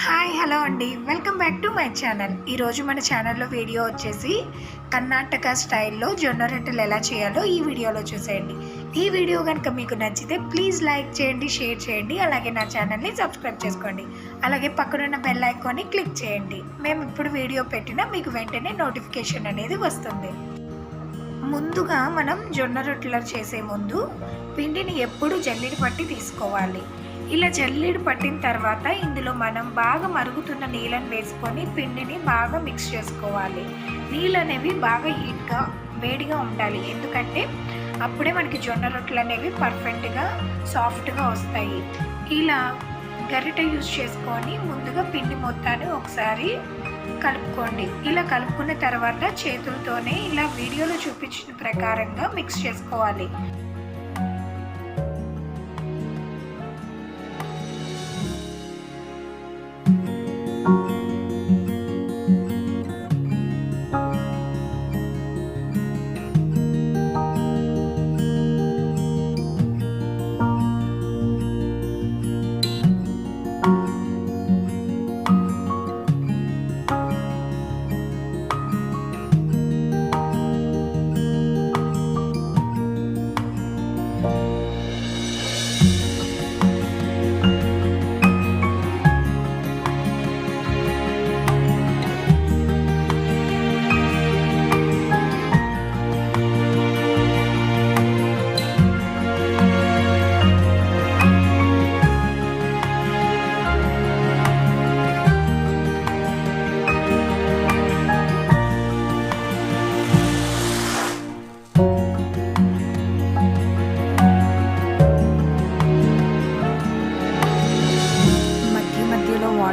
Hi hello అండి. Welcome back to my channel. ఈరోజు మన ఛానల్లో వీడియో వచ్చేసి కర్ణాటక స్టైల్లో జొన్న రొట్టెలు ఎలా చేయాలో ఈ వీడియోలో చూసేయండి. ఈ వీడియో కనుక మీకు నచ్చితే ప్లీజ్ లైక్ చేయండి షేర్ చేయండి అలాగే నా ఛానల్ని సబ్స్క్రైబ్ చేసుకోండి. అలాగే పక్కనున్న బెల్ ఐకాన్ని క్లిక్ చేయండి. మేము ఇప్పుడు వీడియో పెట్టినా మీకు వెంటనే నోటిఫికేషన్ అనేది వస్తుంది. ముందుగా మనం జొన్న రొట్టెలు చేసే ముందు పిండిని ఎప్పుడు జల్లిడి పట్టి తీసుకోవాలి. ఇలా జల్లీడు పట్టిన తర్వాత ఇందులో మనం బాగా మరుగుతున్న నీళ్ళని వేసుకొని పిండిని బాగా మిక్స్ చేసుకోవాలి. నీళ్ళు అనేవి బాగా హీట్గా వేడిగా ఉండాలి. ఎందుకంటే అప్పుడే మనకి జొన్న రొట్టెలు అనేవి పర్ఫెక్ట్గా సాఫ్ట్గా వస్తాయి. ఇలా గరిట యూజ్ చేసుకొని ముందుగా పిండి మొత్తాన్ని ఒకసారి కలుపుకోండి. ఇలా కలుపుకున్న తర్వాత చేతులతోనే ఇలా వీడియోలో చూపించిన ప్రకారంగా మిక్స్ చేసుకోవాలి.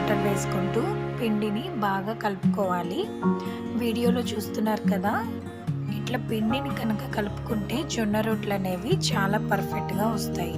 వాటర్ వేసుకుంటూ పిండిని బాగా కలుపుకోవాలి. వీడియోలో చూస్తున్నారు కదా ఇట్లా పిండిని కనుక కలుపుకుంటే జొన్న రొట్లు అనేవి చాలా పర్ఫెక్ట్గా వస్తాయి.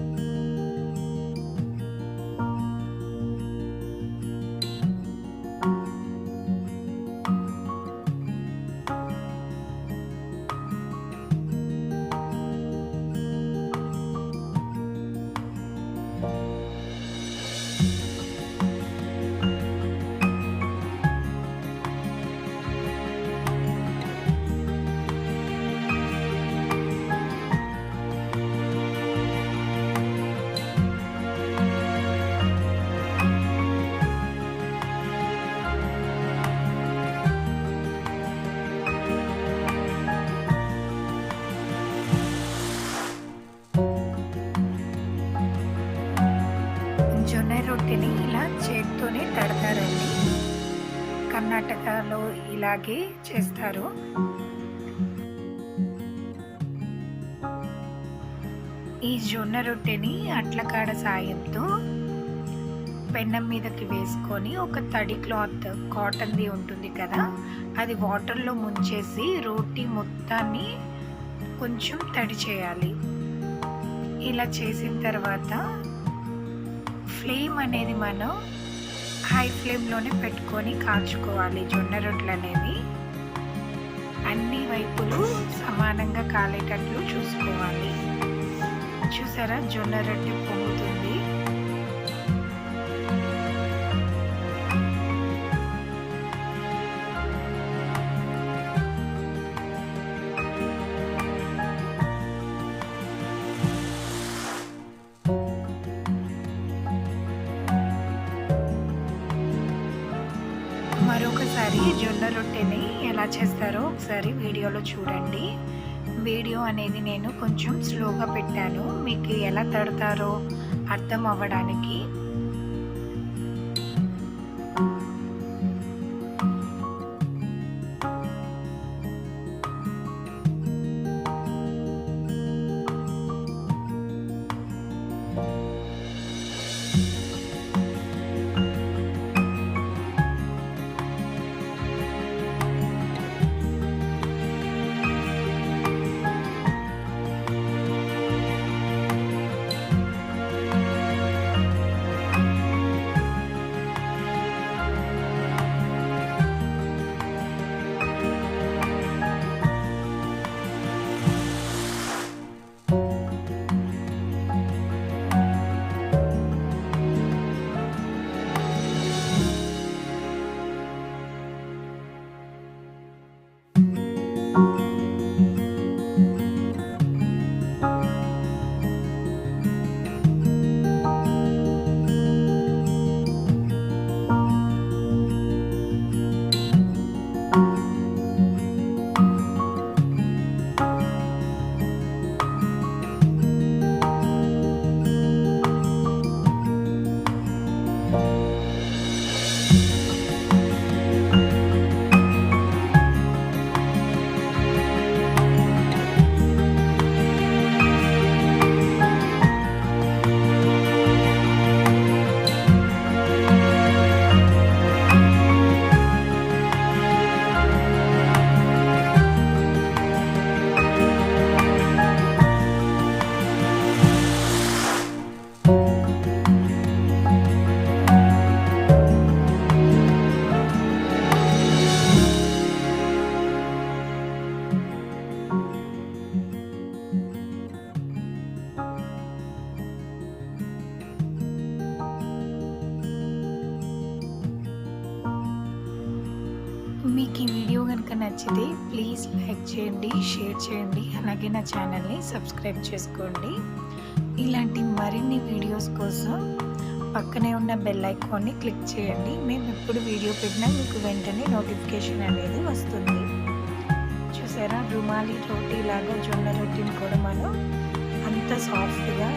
కర్ణాటకలో ఇలాగే చేస్తారు. ఈ జొన్న రొట్టెని అట్లకాడ సాయంతో పెన్నం మీదకి వేసుకొని ఒక తడి క్లాత్ కాటన్ది ఉంటుంది కదా అది వాటర్లో ముంచేసి రోటీ మొత్తాన్ని కొంచెం తడి చేయాలి. ఇలా చేసిన తర్వాత ఫ్లేమ్ అనేది మనం హై ఫ్లేమ్లోనే పెట్టుకొని కాల్చుకోవాలి. జొన్న రొట్టెలు అనేవి అన్ని వైపులు సమానంగా కాలేటట్లు చూసుకోవాలి. చూసారా? జొన్న రొట్టె పొంగుతుంది. ఒకసారి జొన్న రొట్టెని ఎలా చేస్తారో ఒకసారి వీడియోలో చూడండి. వీడియో అనేది నేను కొంచెం స్లోగా పెట్టాను. మీకు ఎలా తడతారో అర్థం అవ్వడానికి మీకు ఈ వీడియో కనుక నచ్చితే ప్లీజ్ లైక్ చేయండి షేర్ చేయండి అలాగే నా ఛానల్ని సబ్స్క్రైబ్ చేసుకోండి. ఇలాంటి మరిన్ని వీడియోస్ కోసం పక్కనే ఉన్న బెల్ ఐకాన్ని క్లిక్ చేయండి. మేము ఎప్పుడు వీడియో పెట్టినా మీకు వెంటనే నోటిఫికేషన్ అనేది వస్తుంది. చూసారా? రుమాలి రోటీ లాగా జొన్న రొట్టిని కూడా మనం అంత సాఫ్ట్గా